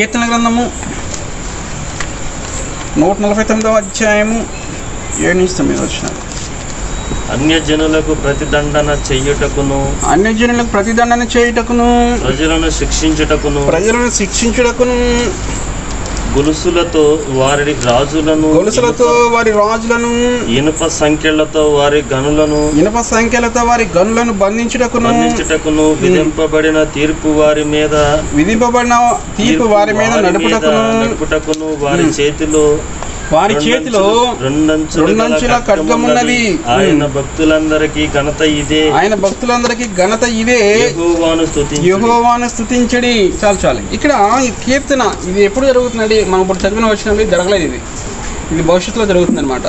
కీర్తన గ్రంథము నూట నలభై తొమ్మిదవ అధ్యాయము ఏడు నుంచి తొమ్మిది వచ్చిన అన్యజనులకు ప్రతిదండన చెయ్యుటకును అన్యజనులకు ప్రతిదండన చేయుటకును ప్రజలను శిక్షించుటకును ప్రజలను శిక్షించుటకును గొలుసులతో వారి రాజులను గొలుసులతో వారి రాజులను ఇనుప సంఖ్యలతో వారి గనులను ఇనుప సంఖ్యలతో వారి గనులను బంధించుటకును బంధించుటకును విధింపబడిన తీర్పు వారి మీద విధింపబడిన తీర్పు వారి మీద నడుపుటకును నడుపుటకును వారి చేతిలో వారి చేతిలో రెండంచుల రెండంచుల ఖడ్గమున్నది. ఆయన భక్తులందరికీ ఘనత ఇదే. ఆయన భక్తులందరికీ ఘనత ఇదే. యెహోవాను యహోవాను స్థుతించడి చాలు చాలు. ఇక్కడ కీర్తన ఇది ఎప్పుడు జరుగుతుందండి? మనం ఇప్పుడు చదివిన వచ్చినప్పుడు జరగలేదు ఇది. ఇది భవిష్యత్తులో జరుగుతుంది అనమాట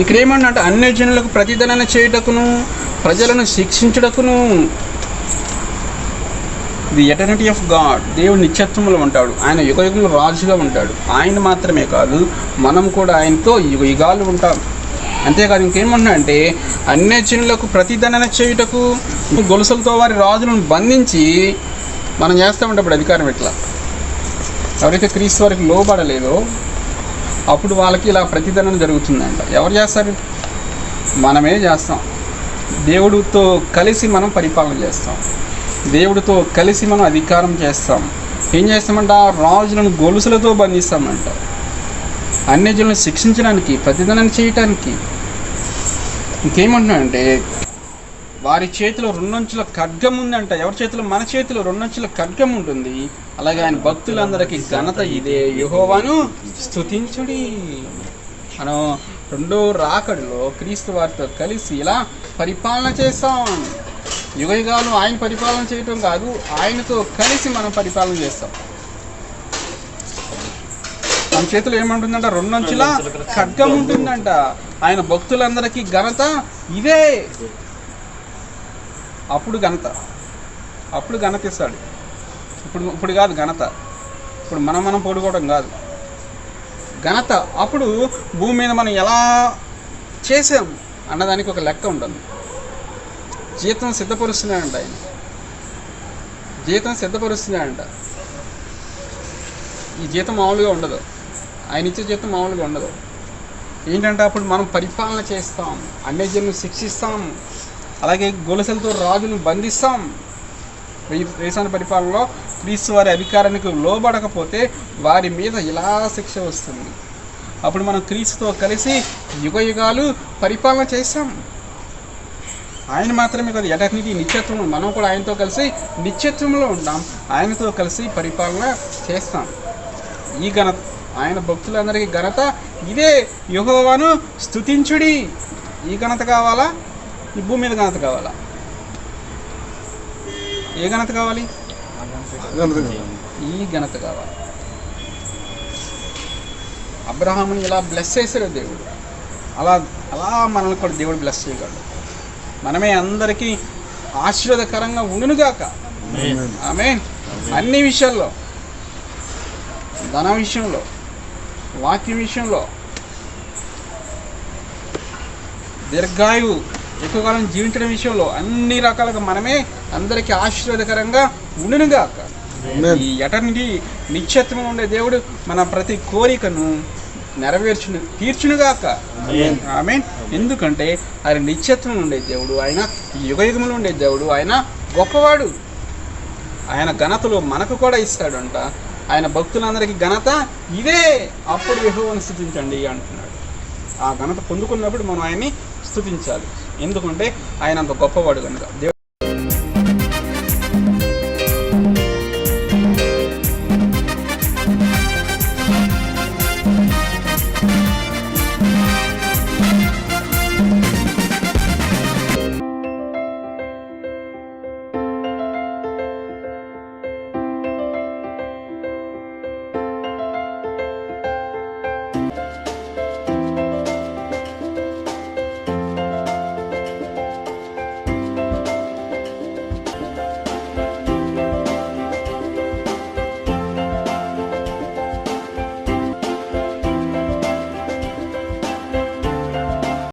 ఇక్కడ ఏమన్నా అన్ని జనులకు ప్రతిదనన చేయుటకును ప్రజలను శిక్షించుటకును. ది ఎటర్నిటీ ఆఫ్ గాడ్ దేవుడు నిత్యత్వంలో ఉంటాడు. ఆయన యుగ యుగంలో రాజుగా ఉంటాడు. ఆయన మాత్రమే కాదు మనం కూడా ఆయనతో యుగ యుగాలు ఉంటాం. అంతేకాదు ఇంకేమంటున్నా అంటే అన్య జనులకు ప్రతిదండన చేయుటకు గొలుసులతో వారి రాజులను బంధించి మనం చేస్తామంటే అప్పుడు అధికారం ఎట్లా? ఎవరైతే క్రీస్తు వారికి లోబడలేదో అప్పుడు వాళ్ళకి ఇలా ప్రతిదండన జరుగుతుందంట. ఎవరు చేస్తారు? మనమే చేస్తాం. దేవుడితో కలిసి మనం పరిపాలన చేస్తాం. దేవుడితో కలిసి మనం అధికారం చేస్తాం. ఏం చేస్తామంట? రాజులను గొలుసులతో బంధిస్తామంట. అన్యజులను శిక్షించడానికి ప్రతిదనం చేయటానికి. ఇంకేమంటున్నాడంటే వారి చేతిలో రెండంచుల ఖడ్గం ఉందంట. ఎవరి చేతిలో? మన చేతిలో రెండంచుల ఖడ్గం ఉంటుంది. అలాగే ఆయన భక్తులందరికీ ఘనత ఇదే. యెహోవాను స్తుతించుడి. మనం రెండో రాకడిలో క్రీస్తు వారితో కలిసి ఇలా పరిపాలన చేస్తాం. యుగ యుగాలు ఆయన పరిపాలన చేయటం కాదు ఆయనతో కలిసి మనం పరిపాలన చేస్తాం. మన చేతిలో ఏమంటుందంట? రెండంచుల ఖడ్గం ఉంటుందంట. ఆయన భక్తులందరికీ ఘనత ఇదే. అప్పుడు ఘనత. అప్పుడు ఘనత ఇస్తాడు. ఇప్పుడు ఇప్పుడు కాదు ఘనత. ఇప్పుడు మనం మనం పొడుకోవడం కాదు. ఘనత. అప్పుడు భూమి మీద మనం ఎలా చేసాం అన్నదానికి ఒక లెక్క ఉంటుంది. జీతం సిద్ధపరుస్తున్నాడంట ఆయన. జీతం సిద్ధపరుస్తున్నాడంట. ఈ జీతం మామూలుగా ఉండదు. ఆయన ఇచ్చే జీతం మామూలుగా ఉండదు. ఏంటంటే అప్పుడు మనం పరిపాలన చేస్తాం అన్ని శిక్షిస్తాం అలాగే గొలుసులతో రాజును బంధిస్తాం. దేశాన్ని పరిపాలనలో క్రీస్తు వారి అధికారానికి లోబడకపోతే వారి మీద ఇలా శిక్ష వస్తుంది. అప్పుడు మనం క్రీస్తుతో కలిసి యుగ యుగాలు పరిపాలన చేస్తాం. ఆయన మాత్రమే కాదు ఎటర్నిటీ నిత్యత్వంలో మనం కూడా ఆయనతో కలిసి నిత్యత్వంలో ఉంటాం ఆయనతో కలిసి పరిపాలన చేస్తాం. ఈ ఘనత ఆయన భక్తులందరికీ ఘనత ఇదే యెహోవాను స్తుతించుడి. ఈ ఘనత కావాలా? ఈ భూమి మీద ఘనత కావాలా? ఏ ఘనత కావాలి? ఈ ఘనత కావాలి. అబ్రహాముని ఇలా బ్లెస్ చేశాడు దేవుడు. అలా అలా మనల్ని కూడా దేవుడు బ్లెస్ చేయగలడు. మనమే అందరికీ ఆశీర్వాదకరంగా ఉండునుగాక ఆమె అన్ని విషయాల్లో ధన విషయంలో వాక్యం విషయంలో దీర్ఘాయువు ఎక్కువ కాలం జీవించడం విషయంలో అన్ని రకాలుగా మనమే అందరికీ ఆశీర్వాదకరంగా ఉండునుగాక ఈ ఎటర్నిటీ నిత్యత్వం ఉండే దేవుడు మన ప్రతి కోరికను నెరవేర్చును తీర్చునుగాక ఆమె ఎందుకంటే ఆయన నిత్యత్వం ఉండే దేవుడు ఆయన యుగ యుగములు ఉండే దేవుడు ఆయన గొప్పవాడు. ఆయన ఘనతలు మనకు కూడా ఇస్తాడంట. ఆయన భక్తులందరికీ ఘనత ఇదే. అప్పుడు యెహోవాను స్థుతించండి అంటున్నాడు. ఆ ఘనత పొందుకున్నప్పుడు మనం ఆయన్ని స్థుతించాలి. ఎందుకంటే ఆయన అంత గొప్పవాడు కనుక. దేవుడు